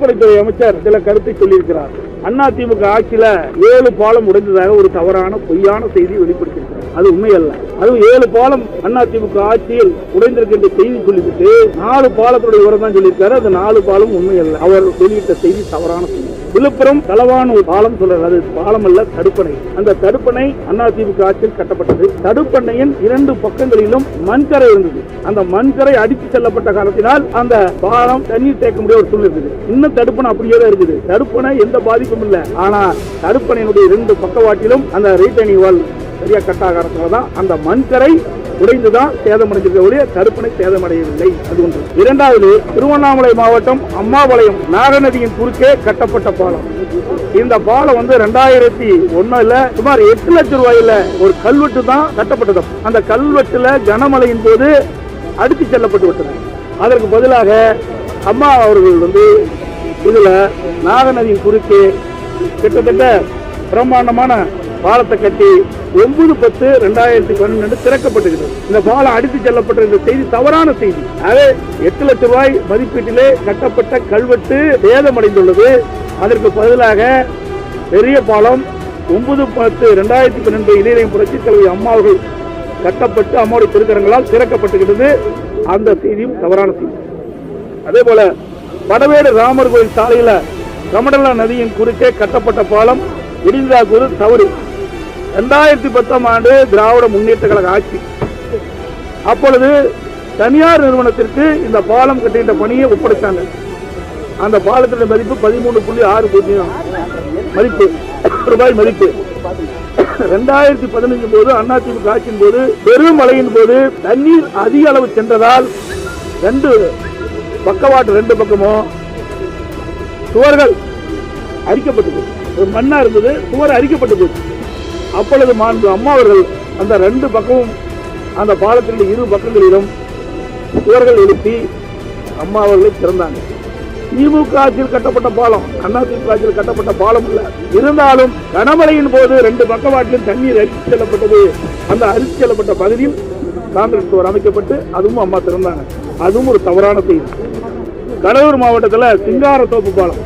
பொதுப்பணித்துறை அமைச்சர் சில கருத்தை சொல்லியிருக்கிறார். அண்ணா திமுக ஆட்சியில ஏழு பாலம் உடைந்ததாக ஒரு தவறான பொய்யான செய்தி வெளிப்படுத்தியிருக்கிறார். அது உண்மையல்ல. அதுவும் ஏழு பாலம் அண்ணா திமுக ஆட்சியில் உடைந்திருக்கின்ற செய்தி சொல்லிவிட்டு நாலு பாலத்துடைய விவரம் தான் சொல்லியிருக்காரு. அந்த நாலு பாலம் உண்மையல்ல. அவர் வெளியிட்ட செய்தி தவறான செய்தி. விழுப்புரம் தலவானூர் பாலம் சொல்றாரு. அது பாலம் அல்ல தடுப்பணை. அந்த தடுப்பணை அதிமுக ஆட்சியில் கட்டப்பட்டது. தடுப்பணையின் இரண்டு பக்கங்களிலும் மண்கரை இருந்தது. அந்த மண்கரை அடித்து செல்லப்பட்ட காரணத்தினால் அந்த பாலம் தண்ணீர் தேக்க முடியாத ஒரு சூழ்நிலை இருக்குது. இன்னும் தடுப்பணை அப்படியே தான் இருக்குது. தடுப்பணை எந்த பாதிப்பும் இல்லை. ஆனா தடுப்பணையினுடைய இரண்டு பக்கவாட்டிலும் அந்த ரீட்டைனிங் வால் சரியா கட்டாக தான் அந்த மண்கரை உடைந்துதான் சேதமடைந்திருக்க ஒழிய கருப்பனை சேதமடையவில்லை. அது ஒன்று. இரண்டாவது திருவண்ணாமலை மாவட்டம் அம்மாபாளையம் நாகநதியின் குறுக்கே கட்டப்பட்ட பாலம். இந்த பாலம் வந்து ரெண்டாயிரத்தி ஒன்னுல சுமார் எட்டு லட்சம் ரூபாயில ஒரு கல்வெட்டு தான் கட்டப்பட்டது. அந்த கல்வெட்டுல கனமழையின் போது அடித்து செல்லப்பட்டு விட்டது. அதற்கு பதிலாக அம்மா அவர்கள் வந்து இதுல நாகநதியின் குறுக்கே கிட்டத்தட்ட பிரம்மாண்டமான பாலத்தை கட்டி ஒன்பது பத்து ரெண்டாயிரத்தி பன்னெண்டு திறக்கப்பட்டிருக்கிறது இந்த பாலம் அடித்து செல்லப்பட்ட இந்த செய்தி தவறான செய்தி. அதே எட்டு லட்சம் ரூபாய் மதிப்பீட்டிலே கட்டப்பட்ட கல்வெட்டு சேதமடைந்துள்ளது. அதற்கு பதிலாக பெரிய பாலம் ஒன்பது பத்து ரெண்டாயிரத்தி பன்னெண்டு இளைஞர் புரட்சி தலைவி அம்மா அவர்கள் கட்டப்பட்டு அம்மாவுடைய திருக்கரங்களால் திறக்கப்பட்டுகிறது. அந்த செய்தியும் தவறான செய்தி. அதே போல வடவேடு ராமர் கோயில் சாலையில் கமடலா நதியின் குறுக்கே கட்டப்பட்ட பாலம் இடிந்தாக்கூறு தவறு. ரெண்டாயிரத்தி பத்தாம் ஆண்டு திராவிட முன்னேற்ற கழக ஆட்சி. அப்பொழுது தனியார் நிறுவனத்திற்கு இந்த பாலம் கட்டுகின்ற பணியை ஒப்படைத்தாங்க அந்த பாலத்தின் மதிப்பு பதிமூணு புள்ளி ஆறு பூஜ்ஜியம் மதிப்பு. ரூபாய் மதிப்பு. ரெண்டாயிரத்தி பதினஞ்சு போது அதிமுக ஆட்சியின் போது பெரும் மழையின் போது தண்ணீர் அதிக அளவு சென்றதால் ரெண்டு பக்கவாட்டு ரெண்டு பக்கமும் சுவர்கள் அரிக்கப்பட்டு போச்சு ஒரு மண்ணா இருந்தது சுவர் அரிக்கப்பட்டு போச்சு அப்பொழுது மாண்பு அம்மா அவர்கள் அந்த ரெண்டு பக்கமும் அந்த பாலத்தினுடைய இரு பக்கங்களிலும் சுவர்கள் எழுப்பி அம்மா அவர்களை திறந்தாங்க. திமுக ஆட்சியில் கட்டப்பட்ட பாலம் அண்ணா திமுக ஆட்சியில் கட்டப்பட்ட பாலம் இல்ல இருந்தாலும் கனமழையின் போது ரெண்டு பக்கவாட்டிலும் தண்ணீர் அரித்து செல்லப்பட்டது. அந்த அரித்து செல்லப்பட்ட பகுதியில் காங்கிரஸ் சுவர் அமைக்கப்பட்டு அதுவும் அம்மா திறந்தாங்க. அதுவும் ஒரு தவறான செய்தி. கடலூர் மாவட்டத்தில் சிங்காரத்தோப்பு பாலம்.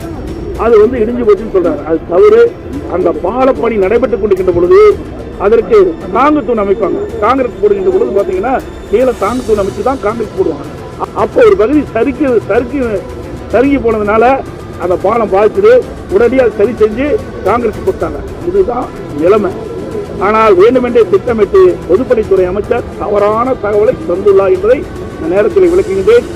அது வந்து இடிஞ்சு போச்சுன்னு சொல்றாரு அது தவறு. அந்த பாலப்பணி நடைபெற்றுக் கொண்டிருக்கின்ற பொழுது அதற்கு தாங்கு தூண் அமைப்பாங்க. காங்கிரஸ் போடுகின்ற பொழுது பார்த்தீங்கன்னா கீழே தாங்கு தூண் அமைச்சு தான் காங்கிரஸ் போடுவாங்க. அப்போ ஒரு பகுதி சறுக்கி சறுக்கி சறுக்கி போனதுனால அந்த பாலம் பாதிச்சது உடனடியாக சரி செஞ்சு காங்கிரஸ் கொடுத்தாங்க. இதுதான் நிலைமை. ஆனால் வேண்டுமென்றே திட்டமிட்டு பொதுப்பணித்துறை அமைச்சர் தவறான தகவலை தந்துள்ளார் என்பதை இந்த நேரத்தில் விளக்குகின்றேன்.